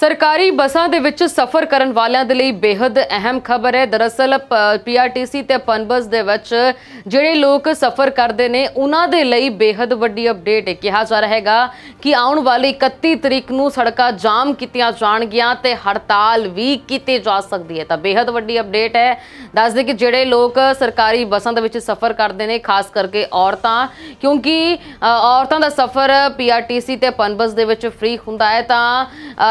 ਸਰਕਾਰੀ ਬੱਸਾਂ ਦੇ ਵਿੱਚ ਸਫ਼ਰ ਕਰਨ ਵਾਲਿਆਂ ਦੇ ਲਈ ਬੇहद ਅਹਿਮ ਖਬਰ ਹੈ। ਦਰਅਸਲ ਪੀਆਰਟੀਸੀ ਤੇ ਪਨਬਸ ਦੇ ਵਿੱਚ ਜਿਹੜੇ ਲੋਕ ਸਫ਼ਰ ਕਰਦੇ ਨੇ, ਉਹਨਾਂ ਦੇ ਲਈ ਬੇहद ਵੱਡੀ ਅਪਡੇਟ ਹੈ। ਕਿਹਾ ਜਾ ਰਿਹਾ ਹੈਗਾ ਕਿ ਆਉਣ ਵਾਲੀ 31 ਤਰੀਕ ਨੂੰ ਸੜਕਾਂ ਜਾਮ ਕੀਤੀਆਂ ਜਾਣਗੀਆਂ ਤੇ ਹੜਤਾਲ ਵੀ ਕੀਤੀ ਜਾ ਸਕਦੀ ਹੈ। ਤਾਂ ਬੇहद ਵੱਡੀ ਅਪਡੇਟ ਹੈ। ਦੱਸਦੇ ਕਿ ਜਿਹੜੇ ਲੋਕ ਸਰਕਾਰੀ ਬੱਸਾਂ ਦੇ ਵਿੱਚ ਸਫ਼ਰ ਕਰਦੇ ਨੇ, ਖਾਸ ਕਰਕੇ ਔਰਤਾਂ, ਕਿਉਂਕਿ ਔਰਤਾਂ ਦਾ ਸਫ਼ਰ ਪੀਆਰਟੀਸੀ ਤੇ ਪਨਬਸ ਦੇ ਵਿੱਚ ਫ੍ਰੀ ਹੁੰਦਾ ਹੈ ਤਾਂ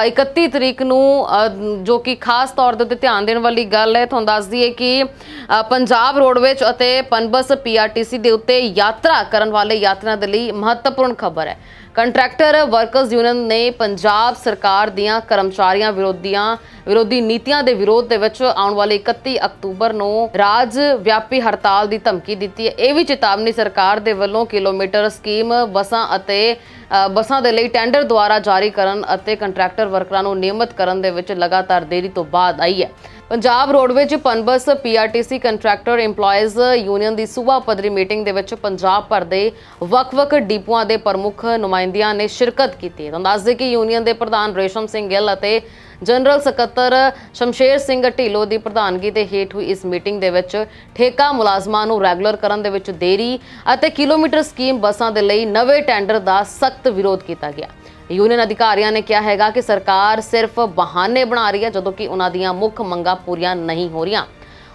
31 31 ਤਰੀਕ ਨੂੰ ਅ, ਜੋ ਕਿ ਖਾਸ ਤੌਰ ਦੇ ਉੱਤੇ ਧਿਆਨ ਦੇਣ ਵਾਲੀ ਗੱਲ ਹੈ ਤੁਹਾਨੂੰ ਦੱਸ ਦਈਏ ਕਿ ਅ, ਪੰਜਾਬ ਰੋਡਵੇਜ ਅਤੇ ਪਨਬਸ ਪੀਆਰਟੀਸੀ ਦੇ ਉੱਤੇ ਯਾਤਰਾ ਕਰਨ ਵਾਲੇ ਯਾਤਰੀਆਂ ਦੇ ਲਈ ਮਹੱਤਵਪੂਰਨ ਖਬਰ ਹੈ। ਕੰਟਰੈਕਟਰ ਵਰਕਰਸ ਯੂਨੀਅਨ ਨੇ ਪੰਜਾਬ ਸਰਕਾਰ ਦੀਆਂ ਕਰਮਚਾਰੀਆਂ ਵਿਰੋਧੀਆਂ ਵਿਰੋਧੀ ਨੀਤੀਆਂ ਦੇ ਵਿਰੋਧ ਦੇ ਵਿੱਚ ਆਉਣ ਵਾਲੇ 31 ਅਕਤੂਬਰ ਨੂੰ ਰਾਜ ਵਿਆਪੀ ਹੜਤਾਲ ਦੀ ਧਮਕੀ ਦਿੱਤੀ ਹੈ। ਇਹ ਵੀ ਚੇਤਾਵਨੀ ਸਰਕਾਰ ਦੇ ਵੱਲੋਂ ਕਿਲੋਮੀਟਰ ਸਕੀਮ ਬੱਸਾਂ ਅਤੇ ਅ, ਬੱਸਾਂ ਦੇ ਲਈ ਟੈਂਡਰ ਦੁਆਰਾ ਜਾਰੀ ਕਰਨ ਅਤੇ ਕੰਟਰੈਕਟਰ ਵਰਕਰਾਂ ਨੂੰ ਨਿਯਮਤ ਕਰਨ ਦੇ ਵਿੱਚ ਲਗਾਤਾਰ ਦੇਰੀ ਤੋਂ ਬਾਅਦ ਆਈ ਹੈ। Punjab roadways Punbus PRTC contractor EMPLOYEES union ਦੀ ਸੂਬਾ ਪੱਧਰੀ ਮੀਟਿੰਗ ਦੇ ਵਿੱਚ ਪੰਜਾਬ ਭਰ ਦੇ ਵੱਖ-ਵੱਖ ਡਿਪੂਆਂ ਦੇ ਪ੍ਰਮੁੱਖ ਨੁਮਾਇੰਦਿਆਂ ਨੇ ਸ਼ਿਰਕਤ ਕੀਤੀ। ਹੈ ਤੁਹਾਨੂੰ ਦੱਸ ਕਿ ਯੂਨੀਅਨ ਦੇ ਪ੍ਰਧਾਨ ਰੇਸ਼ਮ ਸਿੰਘ ਗਿੱਲ ਅਤੇ ਜਨਰਲ ਸਕੱਤਰ ਸ਼ਮਸ਼ੇਰ ਸਿੰਘ ਢੀਲੋ ਦੀ ਪ੍ਰਧਾਨਗੀ ਦੇ ਹੇਠ ਹੋਈ ਇਸ ਮੀਟਿੰਗ ਦੇ ਵਿੱਚ ਠੇਕਾ ਮੁਲਾਜ਼ਮਾਂ ਨੂੰ ਰੈਗੂਲਰ ਕਰਨ ਦੇ ਵਿੱਚ ਦੇਰੀ ਅਤੇ ਕਿਲੋਮੀਟਰ ਸਕੀਮ ਬੱਸਾਂ ਦੇ ਲਈ ਨਵੇਂ ਟੈਂਡਰ ਦਾ ਸਖਤ ਵਿਰੋਧ ਕੀਤਾ ਗਿਆ। ਯੂਨੀਅਨ ਅਧਿਕਾਰੀਆਂ ਨੇ ਕਿਹਾ ਹੈਗਾ ਕਿ ਸਰਕਾਰ ਸਿਰਫ ਬਹਾਨੇ ਬਣਾ ਰਹੀ ਹੈ, ਜਦੋਂ ਕਿ ਉਹਨਾਂ ਦੀਆਂ ਮੁੱਖ ਮੰਗਾਂ ਪੂਰੀਆਂ ਨਹੀਂ ਹੋ ਰਹੀਆਂ।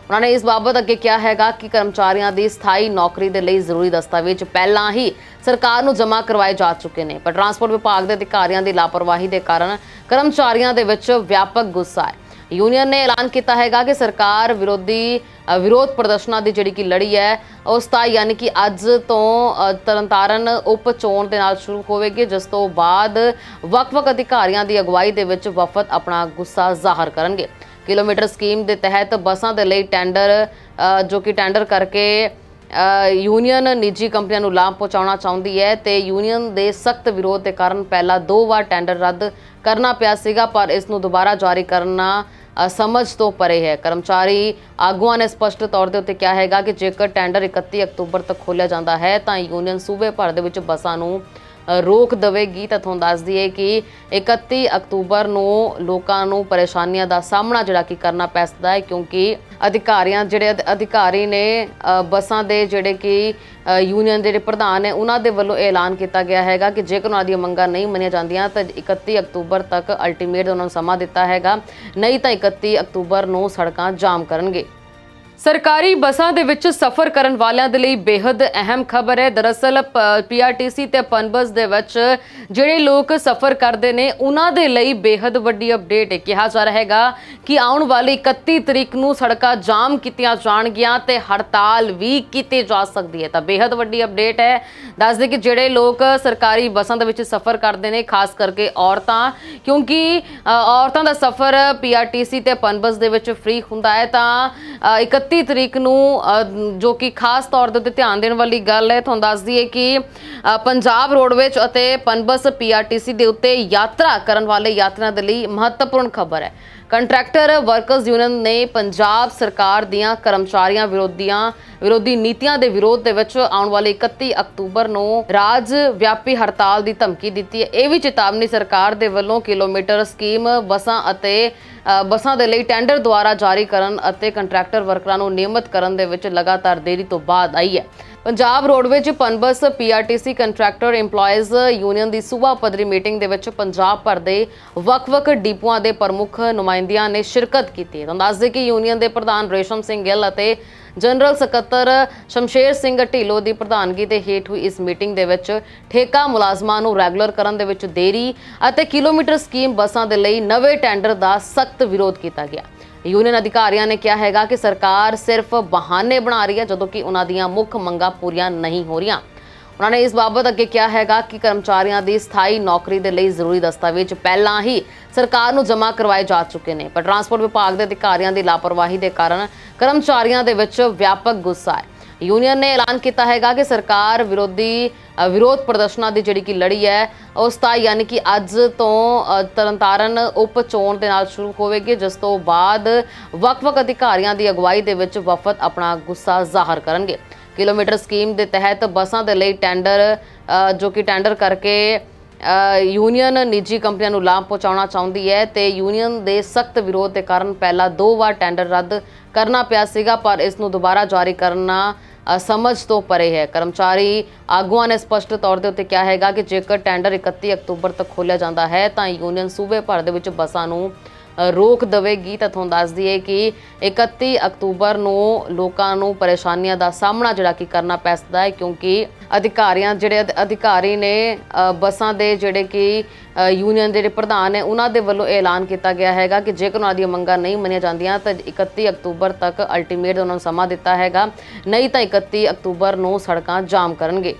ਉਹਨਾਂ ਨੇ ਇਸ ਬਾਬਤ ਅੱਗੇ ਕਿਹਾ ਹੈਗਾ ਕਿ ਕਰਮਚਾਰੀਆਂ ਦੀ ਸਥਾਈ ਨੌਕਰੀ ਦੇ ਲਈ ਜ਼ਰੂਰੀ ਦਸਤਾਵੇਜ਼ ਪਹਿਲਾਂ ਹੀ ਸਰਕਾਰ ਨੂੰ ਜਮ੍ਹਾਂ ਕਰਵਾਏ ਜਾ ਚੁੱਕੇ ਨੇ। ਪਰ ਟਰਾਂਸਪੋਰਟ ਵਿਭਾਗ ਦੇ ਅਧਿਕਾਰੀਆਂ ਦੀ ਲਾਪਰਵਾਹੀ ਦੇ ਕਾਰਨ ਕਰਮਚਾਰੀਆਂ ਦੇ ਵਿੱਚ ਵਿਆਪਕ ਗੁੱਸਾ ਹੈ। ਯੂਨੀਅਨ ਨੇ ਐਲਾਨ ਕੀਤਾ ਹੈਗਾ ਕਿ ਸਰਕਾਰ ਵਿਰੋਧੀ ਵਿਰੋਧ ਪ੍ਰਦਰਸ਼ਨਾਂ ਦੀ ਜਿਹੜੀ ਕਿ ਲੜੀ ਹੈ, ਉਹ ਸਥਾਈ ਯਾਨੀ ਕਿ ਅੱਜ ਤੋਂ ਤਰਨਤਾਰਨ ਉਪ ਚੋਣ ਦੇ ਨਾਲ ਸ਼ੁਰੂ ਹੋਵੇਗੀ, ਜਿਸ ਤੋਂ ਬਾਅਦ ਵੱਖ-ਵੱਖ ਅਧਿਕਾਰੀਆਂ ਦੀ ਅਗਵਾਈ ਦੇ ਵਿੱਚ ਵਫਦ ਆਪਣਾ ਗੁੱਸਾ ਜ਼ਾਹਰ ਕਰਨਗੇ। ਕਿਲੋਮੀਟਰ ਸਕੀਮ ਦੇ ਤਹਿਤ ਬੱਸਾਂ ਦੇ ਲਈ ਟੈਂਡਰ ਜੋ ਕਿ ਟੈਂਡਰ ਕਰਕੇ ਯੂਨੀਅਨ ਨਿੱਜੀ ਕੰਪਨੀਆਂ ਨੂੰ ਲਾਭ ਪਹੁੰਚਾਉਣਾ ਚਾਹੁੰਦੀ ਹੈ ਤੇ ਯੂਨੀਅਨ ਦੇ ਸਖਤ ਵਿਰੋਧ ਦੇ ਕਾਰਨ ਪਹਿਲਾਂ ਦੋ ਵਾਰ ਟੈਂਡਰ ਰੱਦ ਕਰਨਾ ਪਿਆ ਸੀਗਾ, ਪਰ ਇਸ ਨੂੰ ਦੁਬਾਰਾ ਜਾਰੀ ਕਰਨਾ ਸਮਝ ਤੋਂ ਪਰੇ ਹੈ। ਕਰਮਚਾਰੀ ਆਗੂਆਂ ਨੇ ਸਪਸ਼ਟ ਤੌਰ ਦੇ ਉੱਤੇ ਕਿਹਾ ਹੈਗਾ ਕਿ ਜੇਕਰ ਟੈਂਡਰ 31 ਅਕਤੂਬਰ ਤੱਕ ਖੋਲ੍ਹਿਆ ਜਾਂਦਾ ਹੈ, ਤਾਂ ਯੂਨੀਅਨ ਸੂਬੇ ਭਰ ਦੇ ਵਿੱਚ ਬੱਸਾਂ ਨੂੰ ਰੋਕ ਦੇਵੇਗੀ, ਤਾਂ ਤੁਹਾਨੂੰ ਦੱਸ ਦਈਏ ਕਿ 31 ਅਕਤੂਬਰ ਨੂੰ ਲੋਕਾਂ ਨੂੰ ਪਰੇਸ਼ਾਨੀਆਂ ਦਾ ਸਾਹਮਣਾ ਜਿਹੜਾ ਕਿ ਕਰਨਾ ਪੈ ਸਕਦਾ ਹੈ, ਕਿਉਂਕਿ ਅਧਿਕਾਰੀਆਂ ਜਿਹੜੇ ਅਧ- ਅਧਿਕਾਰੀ ਨੇ ਬੱਸਾਂ ਦੇ ਜਿਹੜੇ ਕਿ ਯੂਨੀਅਨ ਦੇ ਜਿਹੜੇ ਪ੍ਰਧਾਨ ਨੇ, ਉਹਨਾਂ ਦੇ ਵੱਲੋਂ ਇਹ ਐਲਾਨ ਕੀਤਾ ਗਿਆ ਹੈਗਾ ਕਿ ਜੇਕਰ ਉਹਨਾਂ ਦੀਆਂ ਮੰਗਾਂ ਨਹੀਂ ਮੰਨੀਆਂ ਜਾਂਦੀਆਂ, ਤਾਂ 31 ਅਕਤੂਬਰ ਤੱਕ ਅਲਟੀਮੇਟ ਉਹਨਾਂ ਨੂੰ ਸਮਾਂ ਦਿੱਤਾ ਹੈਗਾ। ਨਹੀਂ ਤਾਂ 31 ਅਕਤੂਬਰ ਨੂੰ ਸੜਕਾਂ ਜਾਮ ਕਰਨਗੇ। ਸਰਕਾਰੀ ਬੱਸਾਂ ਦੇ ਵਿੱਚ ਸਫ਼ਰ ਕਰਨ ਵਾਲਿਆਂ ਦੇ ਲਈ ਬੇहद ਅਹਿਮ ਖਬਰ ਹੈ। ਦਰਅਸਲ ਪੀਆਰਟੀਸੀ ਤੇ ਪਨਬਸ ਦੇ ਵਿੱਚ ਜਿਹੜੇ ਲੋਕ ਸਫ਼ਰ ਕਰਦੇ ਨੇ, ਉਹਨਾਂ ਦੇ ਲਈ ਬੇहद ਵੱਡੀ ਅਪਡੇਟ ਹੈ। ਕਿਹਾ ਜਾ ਰਿਹਾ ਹੈਗਾ ਕਿ ਆਉਣ ਵਾਲੀ 31 ਤਰੀਕ ਨੂੰ ਸੜਕਾਂ ਜਾਮ ਕੀਤੀਆਂ ਜਾਣਗੀਆਂ ਤੇ ਹੜਤਾਲ ਵੀ ਕੀਤੀ ਜਾ ਸਕਦੀ ਹੈ। ਤਾਂ ਬੇहद ਵੱਡੀ ਅਪਡੇਟ ਹੈ। ਦੱਸਦੇ ਕਿ ਜਿਹੜੇ ਲੋਕ ਸਰਕਾਰੀ ਬੱਸਾਂ ਦੇ ਵਿੱਚ ਸਫ਼ਰ ਕਰਦੇ ਨੇ, ਖਾਸ ਕਰਕੇ ਔਰਤਾਂ, ਕਿਉਂਕਿ ਔਰਤਾਂ ਦਾ ਸਫ਼ਰ ਪੀਆਰਟੀਸੀ ਤੇ ਪਨਬਸ ਦੇ ਵਿੱਚ ਫ੍ਰੀ ਹੁੰਦਾ ਹੈ ਤਾਂ 31 31 ਤਰੀਕ ਨੂੰ ਅ, ਜੋ ਕਿ ਖਾਸ ਤੌਰ ਦੇ ਉੱਤੇ ਧਿਆਨ ਦੇਣ ਵਾਲੀ ਗੱਲ ਹੈ ਤੁਹਾਨੂੰ ਦੱਸ ਦਈਏ ਕਿ ਅ, ਪੰਜਾਬ ਰੋਡਵੇਜ ਅਤੇ ਪਨਬਸ ਪੀਆਰਟੀਸੀ ਦੇ ਉੱਤੇ ਯਾਤਰਾ ਕਰਨ ਵਾਲੇ ਯਾਤਰੀਆਂ ਦੇ ਲਈ ਮਹੱਤਵਪੂਰਨ ਖਬਰ ਹੈ। ਕੰਟਰੈਕਟਰ ਵਰਕਰਸ ਯੂਨੀਅਨ ਨੇ ਪੰਜਾਬ ਸਰਕਾਰ ਦੀਆਂ ਕਰਮਚਾਰੀਆਂ ਵਿਰੋਧੀਆਂ ਵਿਰੋਧੀ ਨੀਤੀਆਂ ਦੇ ਵਿਰੋਧ ਦੇ ਵਿੱਚ ਆਉਣ ਵਾਲੇ 31 ਅਕਤੂਬਰ ਨੂੰ ਰਾਜ ਵਿਆਪੀ ਹੜਤਾਲ ਦੀ ਧਮਕੀ ਦਿੱਤੀ ਹੈ। ਇਹ ਵੀ ਚੇਤਾਵਨੀ ਸਰਕਾਰ ਦੇ ਵੱਲੋਂ ਕਿਲੋਮੀਟਰ ਸਕੀਮ ਬੱਸਾਂ ਅਤੇ ਬੱਸਾਂ ਦੇ ਲਈ ਟੈਂਡਰ ਦੁਆਰਾ ਜਾਰੀ ਕਰਨ ਅਤੇ ਕੰਟਰੈਕਟਰ ਵਰਕਰਾਂ ਨੂੰ ਨਿਯਮਤ ਕਰਨ ਦੇ ਵਿੱਚ ਲਗਾਤਾਰ ਦੇਰੀ ਤੋਂ ਬਾਅਦ ਆਈ ਹੈ। Punjab roadways Punbus PRTC contractor EMPLOYEES union ਦੀ ਸੂਬਾ ਪੱਧਰੀ ਮੀਟਿੰਗ ਦੇ ਵਿੱਚ ਪੰਜਾਬ ਭਰ ਦੇ ਵੱਖ-ਵੱਖ ਡਿਪੂਆਂ ਦੇ ਪ੍ਰਮੁੱਖ ਨੁਮਾਇੰਦਿਆਂ ਨੇ ਸ਼ਿਰਕਤ ਕੀਤੀ। ਹੈ ਤੁਹਾਨੂੰ ਦੱਸ ਕਿ ਯੂਨੀਅਨ ਦੇ ਪ੍ਰਧਾਨ ਰੇਸ਼ਮ ਸਿੰਘ ਗਿੱਲ ਅਤੇ ਜਨਰਲ ਸਕੱਤਰ ਸ਼ਮਸ਼ੇਰ ਸਿੰਘ ਢੀਲੋ ਦੀ ਪ੍ਰਧਾਨਗੀ ਦੇ ਹੇਠ ਹੋਈ ਇਸ ਮੀਟਿੰਗ ਦੇ ਵਿੱਚ ਠੇਕਾ ਮੁਲਾਜ਼ਮਾਂ ਨੂੰ ਰੈਗੂਲਰ ਕਰਨ ਦੇ ਵਿੱਚ ਦੇਰੀ ਅਤੇ ਕਿਲੋਮੀਟਰ ਸਕੀਮ ਬੱਸਾਂ ਦੇ ਲਈ ਨਵੇਂ ਟੈਂਡਰ ਦਾ ਸਖਤ ਵਿਰੋਧ ਕੀਤਾ ਗਿਆ। ਯੂਨੀਅਨ ਅਧਿਕਾਰੀਆਂ ਨੇ ਕਿਹਾ ਹੈਗਾ ਕਿ ਸਰਕਾਰ ਸਿਰਫ ਬਹਾਨੇ ਬਣਾ ਰਹੀ ਹੈ, ਜਦੋਂ ਕਿ ਉਹਨਾਂ ਦੀਆਂ ਮੁੱਖ ਮੰਗਾਂ ਪੂਰੀਆਂ ਨਹੀਂ ਹੋ ਰਹੀਆਂ। ਉਹਨਾਂ ਨੇ ਇਸ ਬਾਬਤ ਅੱਗੇ ਕਿਹਾ ਹੈਗਾ ਕਿ ਕਰਮਚਾਰੀਆਂ ਦੀ ਸਥਾਈ ਨੌਕਰੀ ਦੇ ਲਈ ਜ਼ਰੂਰੀ ਦਸਤਾਵੇਜ਼ ਪਹਿਲਾਂ ਹੀ ਸਰਕਾਰ ਨੂੰ ਜਮ੍ਹਾਂ ਕਰਵਾਏ ਜਾ ਚੁੱਕੇ ਨੇ। ਪਰ ਟਰਾਂਸਪੋਰਟ ਵਿਭਾਗ ਦੇ ਅਧਿਕਾਰੀਆਂ ਦੀ ਲਾਪਰਵਾਹੀ ਦੇ ਕਾਰਨ ਕਰਮਚਾਰੀਆਂ ਦੇ ਵਿੱਚ ਵਿਆਪਕ ਗੁੱਸਾ ਹੈ। ਯੂਨੀਅਨ ਨੇ ਐਲਾਨ ਕੀਤਾ ਹੈਗਾ ਕਿ ਸਰਕਾਰ ਵਿਰੋਧੀ ਵਿਰੋਧ ਪ੍ਰਦਰਸ਼ਨਾਂ ਦੀ ਜਿਹੜੀ ਕਿ ਲੜੀ ਹੈ ਉਸ ਸਥਾਈ ਯਾਨੀ ਕਿ ਅੱਜ ਤੋਂ ਤਰਨਤਾਰਨ ਉਪ ਚੋਣ ਦੇ ਨਾਲ ਸ਼ੁਰੂ ਹੋਵੇਗੀ, ਜਿਸ ਤੋਂ ਬਾਅਦ ਵੱਖ-ਵੱਖ ਅਧਿਕਾਰੀਆਂ ਦੀ ਅਗਵਾਈ ਦੇ ਵਿੱਚ ਵਫਦ ਆਪਣਾ ਗੁੱਸਾ ਜ਼ਾਹਰ ਕਰਨਗੇ। ਕਿਲੋਮੀਟਰ ਸਕੀਮ ਦੇ ਤਹਿਤ ਬੱਸਾਂ ਦੇ ਲਈ ਟੈਂਡਰ ਜੋ ਕਿ ਟੈਂਡਰ ਕਰਕੇ ਯੂਨੀਅਨ ਨਿੱਜੀ ਕੰਪਨੀਆਂ ਨੂੰ ਲਾਭ ਪਹੁੰਚਾਉਣਾ ਚਾਹੁੰਦੀ ਹੈ ਤੇ ਯੂਨੀਅਨ ਦੇ ਸਖਤ ਵਿਰੋਧ ਦੇ ਕਾਰਨ ਪਹਿਲਾਂ ਦੋ ਵਾਰ ਟੈਂਡਰ ਰੱਦ ਕਰਨਾ ਪਿਆ ਸੀਗਾ, ਪਰ ਇਸ ਨੂੰ ਦੁਬਾਰਾ ਜਾਰੀ ਕਰਨਾ ਸਮਝ ਤੋਂ ਪਰੇ ਹੈ। ਕਰਮਚਾਰੀ ਆਗੂਆਂ ਨੇ ਸਪਸ਼ਟ ਤੌਰ ਦੇ ਉੱਤੇ ਕਿਹਾ ਹੈਗਾ ਕਿ ਜੇਕਰ ਟੈਂਡਰ 31 ਅਕਤੂਬਰ ਤੱਕ ਖੋਲ੍ਹਿਆ ਜਾਂਦਾ ਹੈ, ਤਾਂ ਯੂਨੀਅਨ ਸੂਬੇ ਭਰ ਦੇ ਵਿੱਚ ਬੱਸਾਂ ਨੂੰ ਰੋਕ ਦੇਵੇਗੀ, ਤਾਂ ਤੁਹਾਨੂੰ ਦੱਸ ਦਈਏ ਕਿ 31 ਅਕਤੂਬਰ ਨੂੰ ਲੋਕਾਂ ਨੂੰ ਪਰੇਸ਼ਾਨੀਆਂ ਦਾ ਸਾਹਮਣਾ ਜਿਹੜਾ ਕਿ ਕਰਨਾ ਪੈ ਸਕਦਾ ਹੈ, ਕਿਉਂਕਿ ਅਧਿਕਾਰੀਆਂ ਜਿਹੜੇ ਅਧ- ਅਧਿਕਾਰੀ ਨੇ ਬੱਸਾਂ ਦੇ ਜਿਹੜੇ ਕਿ ਯੂਨੀਅਨ ਦੇ ਜਿਹੜੇ ਪ੍ਰਧਾਨ ਨੇ, ਉਹਨਾਂ ਦੇ ਵੱਲੋਂ ਇਹ ਐਲਾਨ ਕੀਤਾ ਗਿਆ ਹੈਗਾ ਕਿ ਜੇਕਰ ਉਹਨਾਂ ਦੀਆਂ ਮੰਗਾਂ ਨਹੀਂ ਮੰਨੀਆਂ ਜਾਂਦੀਆਂ, ਤਾਂ 31 ਅਕਤੂਬਰ ਤੱਕ ਅਲਟੀਮੇਟ ਉਹਨਾਂ ਨੂੰ ਸਮਾਂ ਦਿੱਤਾ ਹੈਗਾ। ਨਹੀਂ ਤਾਂ 31 ਅਕਤੂਬਰ ਨੂੰ ਸੜਕਾਂ ਜਾਮ ਕਰਨਗੇ।